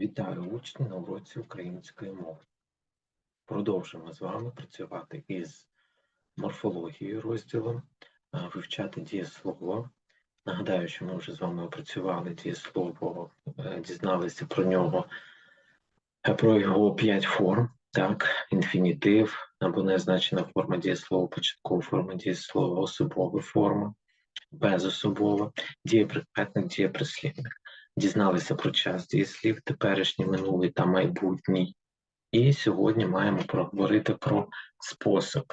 Вітаю учні на уроці української мови. Продовжимо з вами працювати із морфологією розділом, вивчати дієслово. Нагадаю, що ми вже з вами опрацювали дієслово, е, дізналися про нього, е, про його п'ять форм, так, інфінітив або незначена форма дієслова, початкова форма дієслова, особова форма, безособова, дієприкметник, дієприслівник дізналися про час дієслів, теперішній, минулий та майбутній. І сьогодні маємо проговорити про спосіб,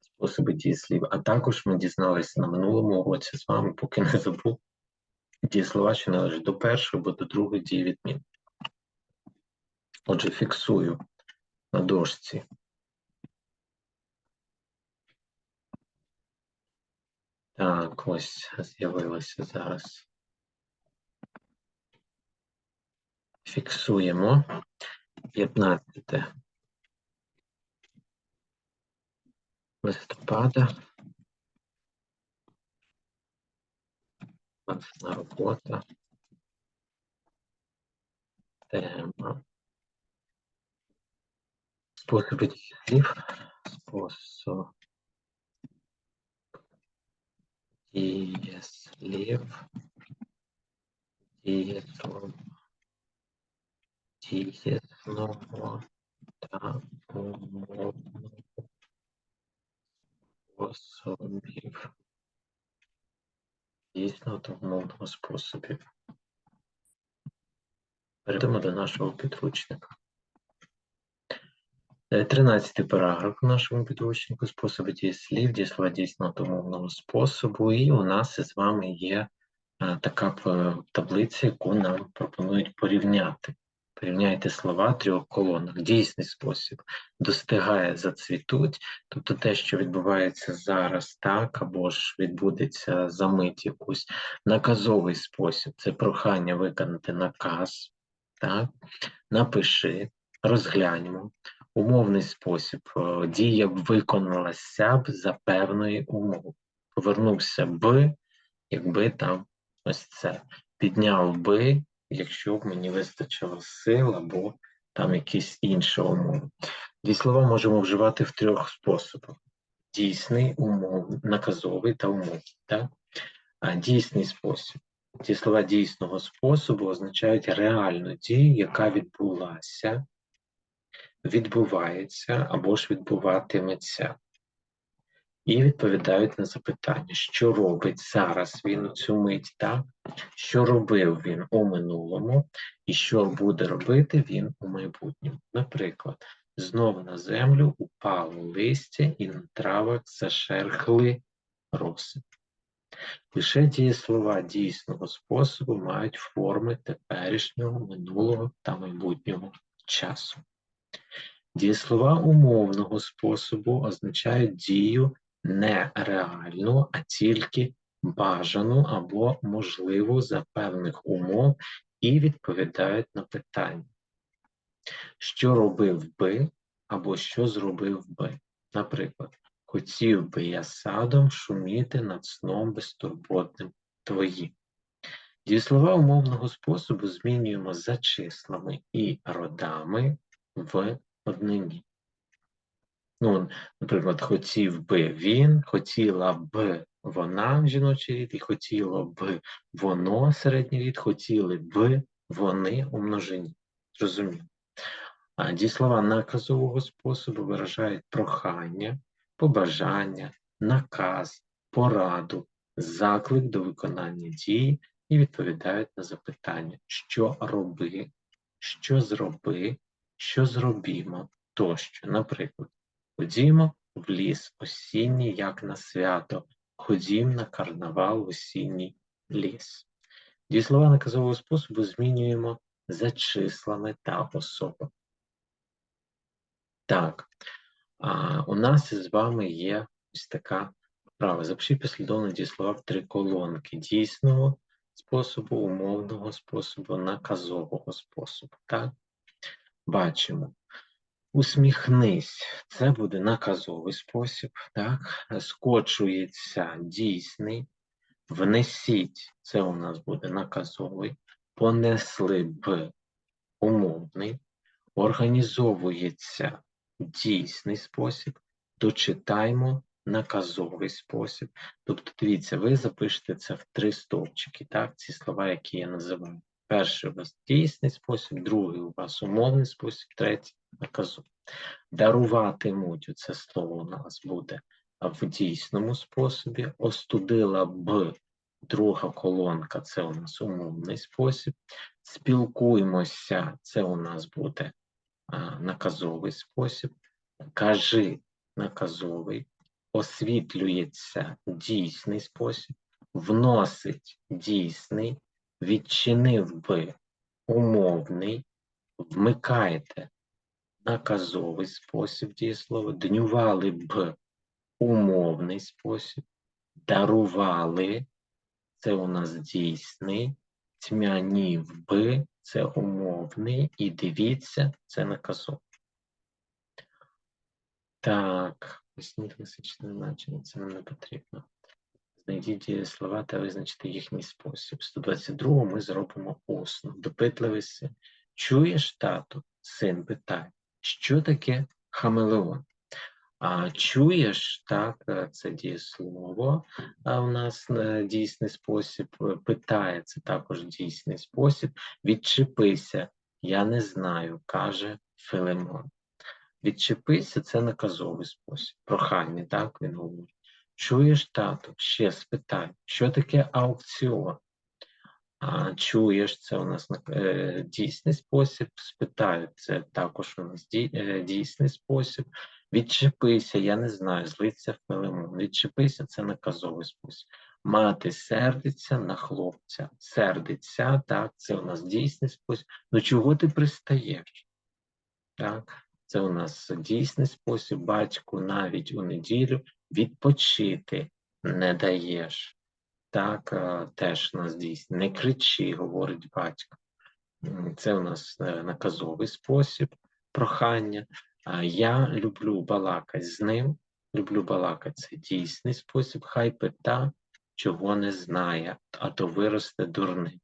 способи дієслів. А також ми дізналися на минулому уроці з вами, поки не забув, дієслова, що належать до першої або до другої дії відмін. Отже, фіксую на дошці. Так, ось з'явилося зараз. Фіксуємо 15 листопада. Власна робота. Тема. Способи дієслів. Способ дієслів. Дієслов дієслово та умовного способів. Дійсно та умовного способів. Перейдемо до нашого підручника. Е, Тринадцятий параграф у нашому підручнику способи дієслів, дієслова дійсного та умовного способу. І у нас з вами є е, така е, таблиця, яку нам пропонують порівняти. Порівняйте слова трьох колонах. Дійсний спосіб достигає, зацвітуть, тобто те, що відбувається зараз, так, або ж відбудеться за мить якусь наказовий спосіб, це прохання виконати наказ, так, напиши, розгляньмо. Умовний спосіб е, дія б виконалася б за певної умови. Повернувся б, якби там ось це. Підняв би, якщо б мені вистачило сил або там якісь інші умови. Дієслова можемо вживати в трьох способах: дійсний, умов, наказовий та умовний. Так? А дійсний спосіб. Дієслова дійсного способу означають реальну дію, яка відбулася, відбувається або ж відбуватиметься. І відповідають на запитання, що робить зараз він у цю мить, так? що робив він у минулому, і що буде робити він у майбутньому. Наприклад, знову на землю упало листя і на травах зашерхли роси. Лише дієслова дійсного способу мають форми теперішнього, минулого та майбутнього часу. Дієслова умовного способу означають дію не реальну, а тільки бажану або можливу за певних умов і відповідають на питання, що робив би або що зробив би. Наприклад, хотів би я садом шуміти над сном безтурботним твоїм. Дієслова умовного способу змінюємо за числами і родами в однині. Ну, наприклад, хотів би він, хотіла б вона жіночий рід, і хотіло б воно середній рід, хотіли б вони у множині. Зрозуміло. А дієслова наказового способу виражають прохання, побажання, наказ, пораду, заклик до виконання дії і відповідають на запитання, що роби, що зроби, що зробімо тощо. Наприклад, ходімо в ліс осінній, як на свято, ходім на карнавал в осінній ліс. Дієслова наказового способу змінюємо за числами та особами. Так, а, у нас з вами є ось така вправа. Запишіть послідовно дієслова в три колонки дійсного способу, умовного способу, наказового способу. Так? Бачимо. Усміхнись, це буде наказовий спосіб, так? Скочується дійсний. Внесіть, це у нас буде наказовий. понесли б умовний, організовується дійсний спосіб, дочитаємо наказовий спосіб. Тобто, дивіться, ви запишете це в три стовпчики, так, ці слова, які я називаю. Перший у вас дійсний спосіб, другий у вас умовний спосіб, третій наказовий. Даруватимуть це слово у нас буде в дійсному способі. Остудила б друга колонка це у нас умовний спосіб. Спілкуємося, це у нас буде наказовий спосіб. Кажи наказовий, освітлюється дійсний спосіб, вносить дійсний, відчинив би умовний, вмикаєте наказовий спосіб дієслова, днювали б умовний спосіб, дарували, це у нас дійсний, тьмянів би, це умовний, і дивіться, це наказовий. Так, поясніть класичне значення, це нам не потрібно. Знайдіть дієслова та визначте їхній спосіб. 122 ми зробимо усно. Допитливий син. Чуєш, тату? Син питає, що таке хамелеон? А чуєш, так, е, це дієслово, а у нас е, дійсний спосіб, е, питає, це також дійсний спосіб. Відчепися, я не знаю, каже Филимон. Відчепися це наказовий спосіб. Прохання, так він говорить. Чуєш, тату, ще спитай, що таке аукціон? А, Чуєш, це у нас е, дійсний спосіб, спитаю, це також у нас дій, е, дійсний спосіб. Відчепися, я не знаю, злиться в Филимон. Відчепися це наказовий спосіб. Мати сердиться на хлопця. Сердиться, так, це у нас дійсний спосіб. Ну чого ти пристаєш? Так, це у нас дійсний спосіб. Батьку навіть у неділю відпочити не даєш. Так, е, теж нас дійсно. Не кричи, говорить батько. Це у нас е, наказовий спосіб прохання. Я люблю балакати з ним. Люблю балакати це дійсний спосіб. Хай пита, чого не знає, а то виросте дурним.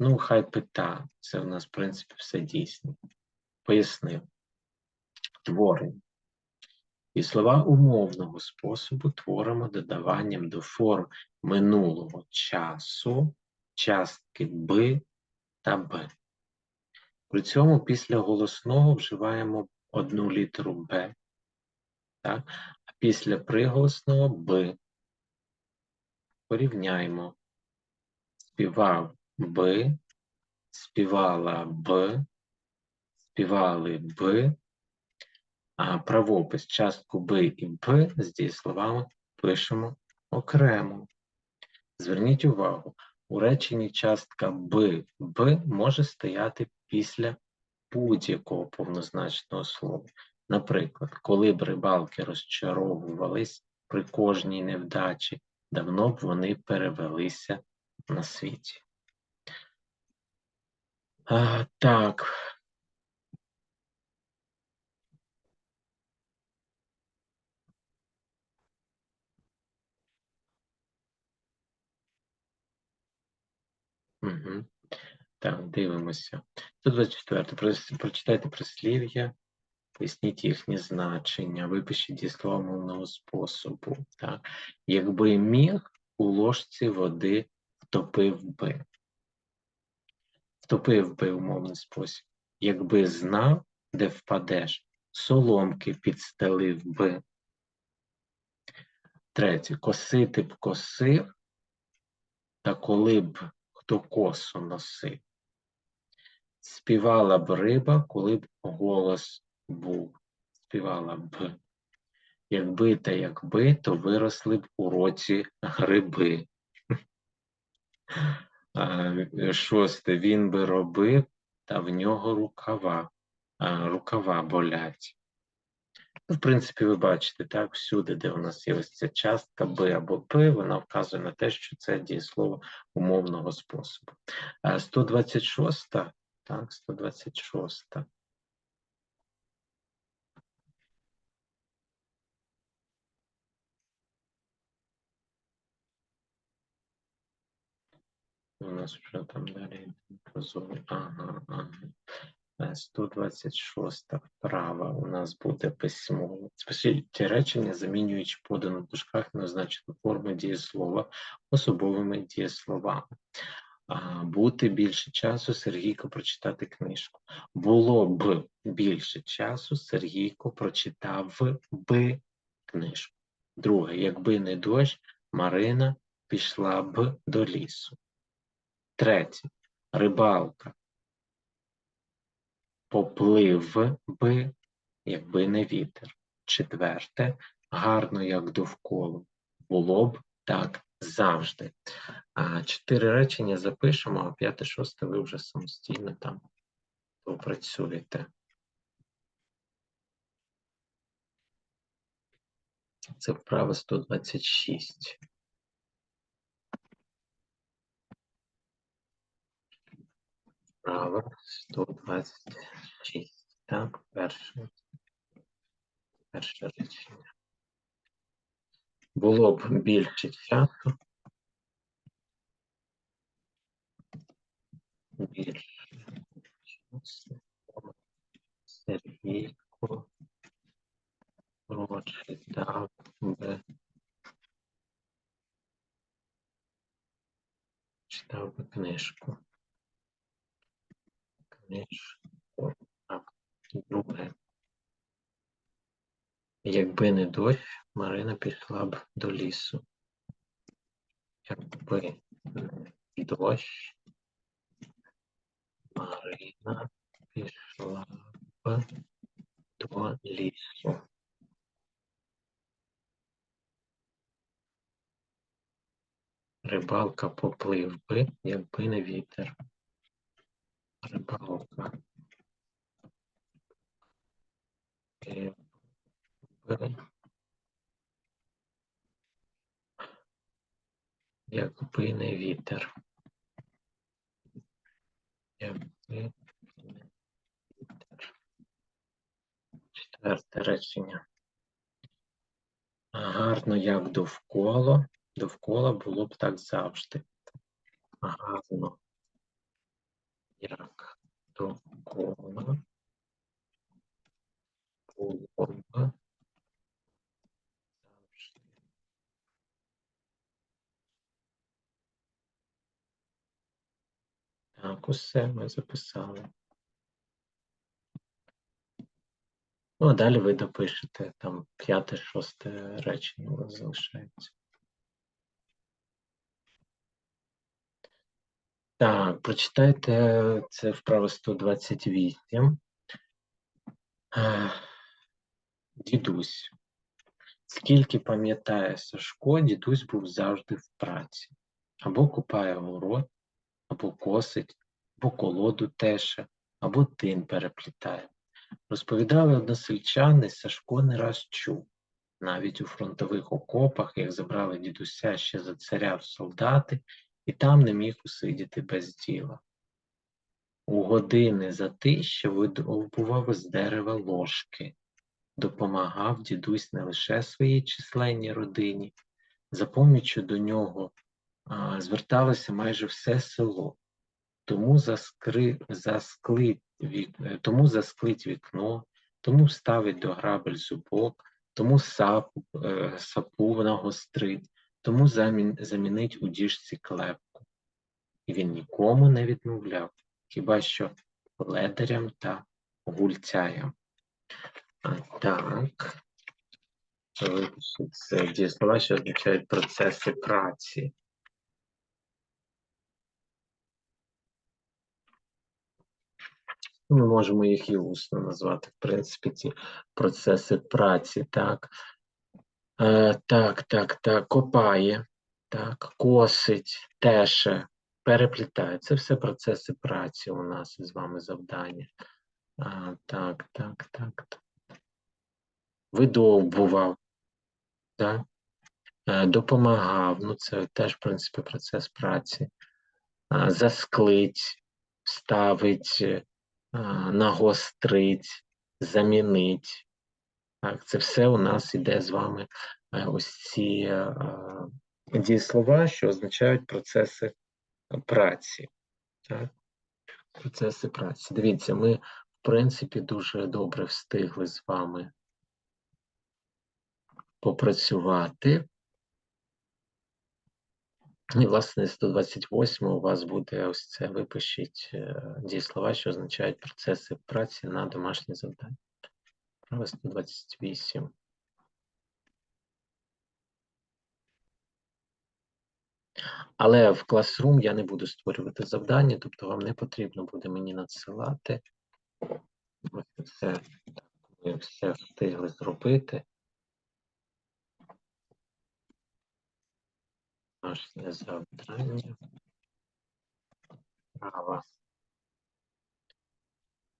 Ну, хай пита, це у нас, в принципі, все дійсне. Пояснив. Творення. І слова умовного способу творимо додаванням до форм минулого часу, частки би та б. При цьому після голосного вживаємо одну літеру Б, а після приголосного Б. Порівняємо. Співав Б, співала Б, співали Б, правопис частку Б і Б з дієсловами пишемо окремо. Зверніть увагу, у реченні частка Б, Б може стояти після будь-якого повнозначного слова. Наприклад, коли б рибалки розчаровувались при кожній невдачі, давно б вони перевелися на світі. А, Так. Угу. Так, дивимося. 124. Прочитайте прислів'я, поясніть їхнє значення, випишіть дієслова мовного способу. Так. Якби міг, у ложці води втопив би. Втопив би умовний спосіб. Якби знав, де впадеш, соломки підстелив би. Третє. Косити б косив, та коли б хто косу носив. Співала б риба, коли б голос був. Співала б. Якби та якби, то виросли б у році гриби. Шосте. Він би робив, та в нього рукава, рукава болять. Ну, в принципі, ви бачите, так, всюди, де у нас є ось ця частка Б або П, вона вказує на те, що це дієслово умовного способу. 126 так, 126. у нас вже там далі прозорий. Ага, ага. Е, 126 вправа у нас буде письмово. Спишіть речення, замінюючи подану в дужках неозначену форму дієслова особовими дієсловами. Бути більше часу Сергійко прочитати книжку. Було б більше часу Сергійко прочитав би книжку. Друге, якби не дощ, Марина пішла б до лісу. Третє, рибалка поплив би, якби не вітер. Четверте, гарно як довкола. Було б так завжди. Чотири речення запишемо, а п'яте, шосте ви вже самостійно там попрацюєте. Це вправа 126. Вправа 126. Так, перше. Перше речення. Було б більше часу. Більше часу. Сергійко прочитав би. Читав би. Книжку. Так, друге. Якби не дощ, Марина пішла б до лісу. Якби не дощ, Марина пішла б до лісу. Рибалка поплив би, якби не вітер. Рибалка. Поплив би, Якби не вітер. Якби не вітер. Четверте речення. Гарно, як довкола. Довкола було б так завжди. Гарно. Як довкола було б Так, усе ми записали. Ну, а далі ви допишете там п'яте, шосте речення у вас залишається. Так, прочитайте це вправо 128. Дідусь. Скільки пам'ятає Сашко, дідусь був завжди в праці. Або купає город, або косить, або колоду теше, або тин переплітає. Розповідали односельчани, Сашко не раз чув. Навіть у фронтових окопах, як забрали дідуся ще за царя в солдати, і там не міг усидіти без діла. У години затища видовбував з дерева ложки. Допомагав дідусь не лише своїй численній родині, за поміччю до нього зверталося майже все село. Тому заскри, засклить, вік, е, тому засклить вікно, тому вставить до грабель зубок, тому сапу, е, сапу нагострить, тому замін, замінить у діжці клепку. І він нікому не відмовляв, хіба що ледарям та гульцяям. А, так. Це дієслова, що означають процеси праці. Ми можемо їх і усно назвати, в принципі, ці процеси праці, так. Е, так, так, так, копає, так, косить, теше, переплітає. Це все процеси праці у нас з вами завдання. А, так, так, так. Видовбував, так. Е, допомагав, ну це теж, в принципі, процес праці. Засклить, ставить, нагострить, замінить. Так, це все у нас іде з вами е, ось ці е, дієслова, що означають процеси праці. Так? Процеси праці. Дивіться, ми, в принципі, дуже добре встигли з вами попрацювати. І, власне, 128 у вас буде ось це, випишіть е, дієслова, що означають процеси праці на домашні завдання. Право 128. Але в Classroom я не буду створювати завдання, тобто вам не потрібно буде мені надсилати. Ось це ми все встигли зробити. Домашнє завдання. Право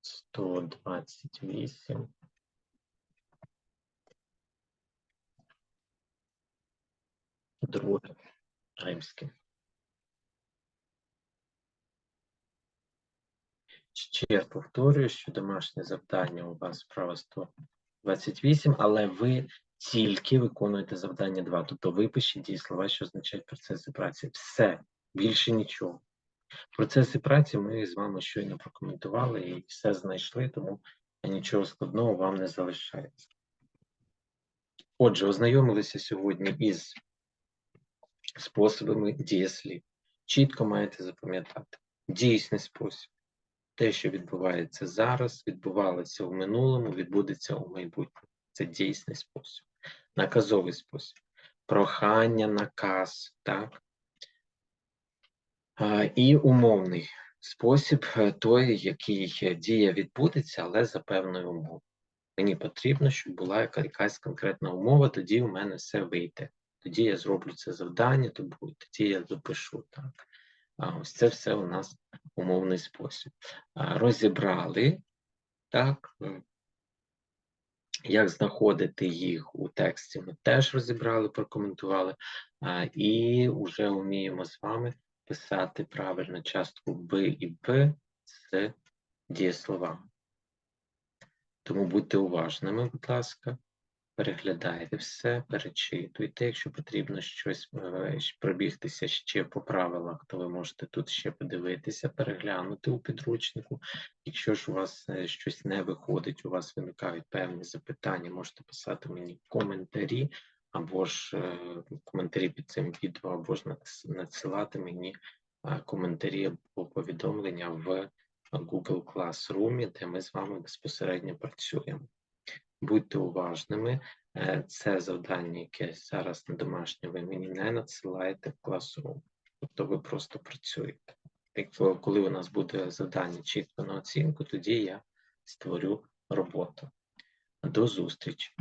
128. Друге римське. Ще повторюю, що домашнє завдання у вас справа 128, але ви тільки виконуєте завдання 2. Тобто випишіть дієслова, що означають процеси праці. Все, більше нічого. Процеси праці ми з вами щойно прокоментували і все знайшли, тому нічого складного вам не залишається. Отже, ознайомилися сьогодні із способами дієслів. Чітко маєте запам'ятати. Дійсний спосіб. Те, що відбувається зараз, відбувалося в минулому, відбудеться у майбутньому. Це дійсний спосіб. Наказовий спосіб. Прохання, наказ, так? І умовний спосіб е, той, який дія відбудеться, але за певною умовою. Мені потрібно, щоб була якась конкретна умова, тоді у мене все вийде. Тоді я зроблю це завдання, тоді я допишу. Так. Ось це все у нас умовний спосіб. Розібрали, так. Як знаходити їх у тексті, ми теж розібрали, прокоментували. І вже вміємо з вами писати правильно частку Б і Б з дієсловами. Тому будьте уважними, будь ласка, переглядайте все, перечитуйте. Якщо потрібно щось е, пробігтися ще по правилах, то ви можете тут ще подивитися, переглянути у підручнику. Якщо ж у вас е, щось не виходить, у вас виникають певні запитання, можете писати мені коментарі, або ж е, коментарі під цим відео, або ж надсилати мені коментарі або повідомлення в Google Classroom, де ми з вами безпосередньо працюємо. Будьте уважними. Е, Це завдання, яке зараз на домашнє ви мені не надсилаєте в класу, Тобто ви просто працюєте. Якщо коли у нас буде завдання чітко на оцінку, тоді я створю роботу. До зустрічі!